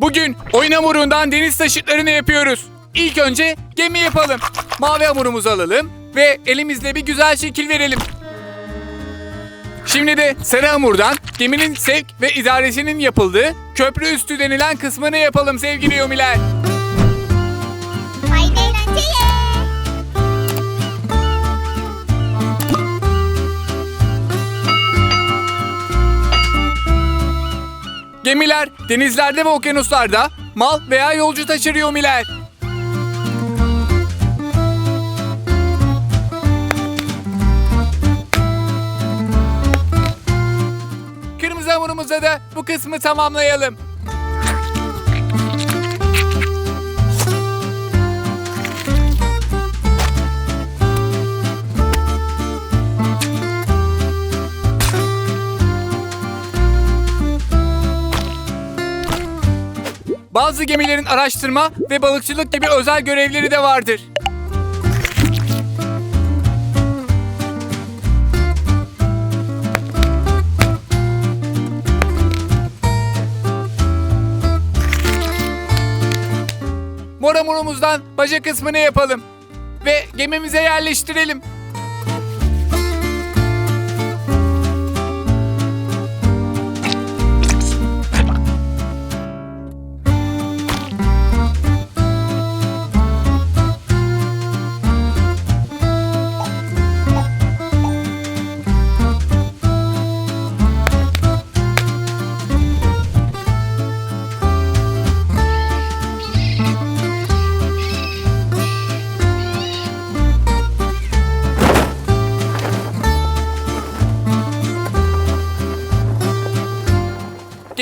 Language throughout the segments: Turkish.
Bugün oyun hamurundan deniz taşıtlarını yapıyoruz. İlk önce gemi yapalım. Mavi hamurumuzu alalım ve elimizle bir güzel şekil verelim. Şimdi de sarı hamurdan geminin sevk ve idaresinin yapıldığı köprü üstü denilen kısmını yapalım sevgili yomiler. Gemiler denizlerde ve okyanuslarda mal veya yolcu taşır yomiler. Kırmızı hamurumuza da bu kısmı tamamlayalım. Bazı gemilerin araştırma ve balıkçılık gibi özel görevleri de vardır. Mor hamurumuzdan baca kısmını yapalım ve gemimize yerleştirelim.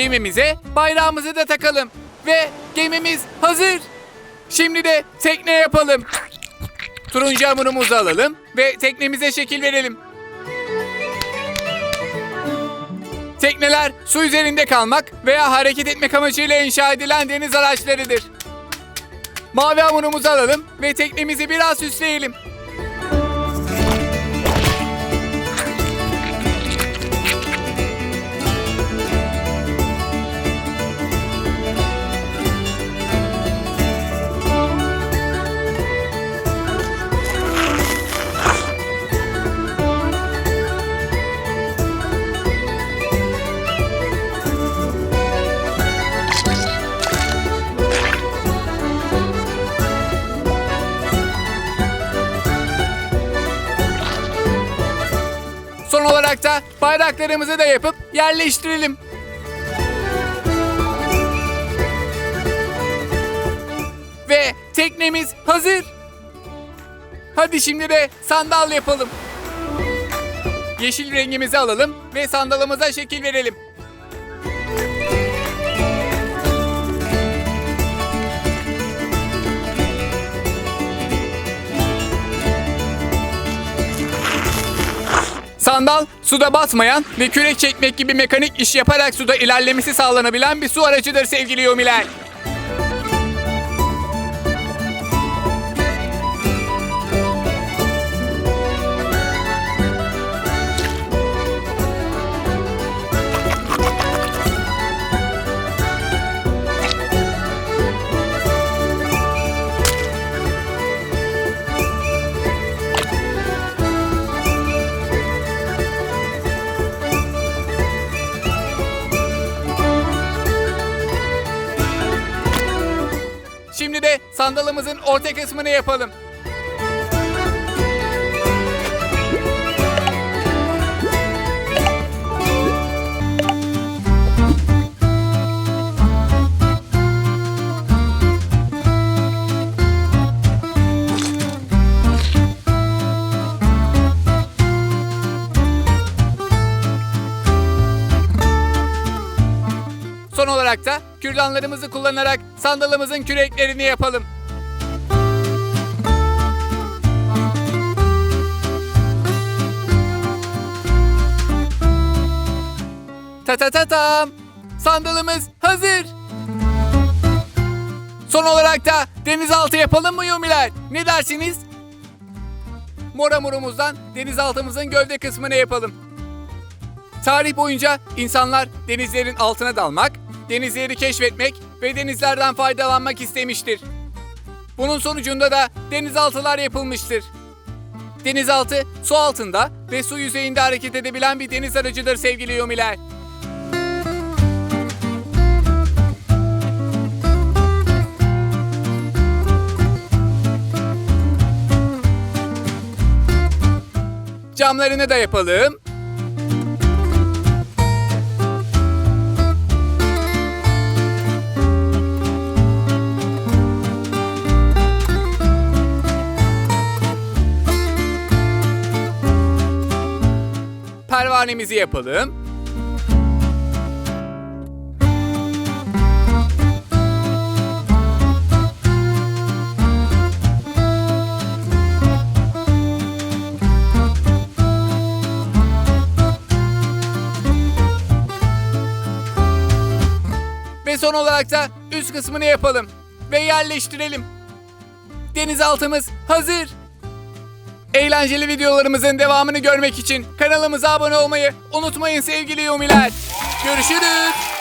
Gemimize bayrağımızı da takalım. Ve gemimiz hazır. Şimdi de tekne yapalım. Turuncu hamurumuzu alalım ve teknemize şekil verelim. Tekneler su üzerinde kalmak veya hareket etmek amacıyla inşa edilen deniz araçlarıdır. Mavi hamurumuzu alalım ve teknemizi biraz süsleyelim. Bayraklarımızı da yapıp yerleştirelim. Ve teknemiz hazır. Hadi şimdi de sandal yapalım. Yeşil rengimizi alalım ve sandalımıza şekil verelim. Sandal, suda basmayan ve kürek çekmek gibi mekanik iş yaparak suda ilerlemesi sağlanabilen bir su aracıdır sevgili yomiler. Orta kısmını yapalım. Son olarak da kürdanlarımızı kullanarak sandalımızın küreklerini yapalım. Ta ta ta tam. Sandalımız hazır. Son olarak da denizaltı yapalım mı Yumiler? Ne dersiniz? Mora morumuzdan denizaltımızın gövde kısmını yapalım. Tarih boyunca insanlar denizlerin altına dalmak, denizleri keşfetmek ve denizlerden faydalanmak istemiştir. Bunun sonucunda da denizaltılar yapılmıştır. Denizaltı su altında ve su yüzeyinde hareket edebilen bir deniz aracıdır sevgili Yumiler. Camlarını da yapalım. Pervanemizi yapalım. Son olarak da üst kısmını yapalım ve yerleştirelim. Denizaltımız hazır. Eğlenceli videolarımızın devamını görmek için kanalımıza abone olmayı unutmayın sevgili Yumiler. Görüşürüz.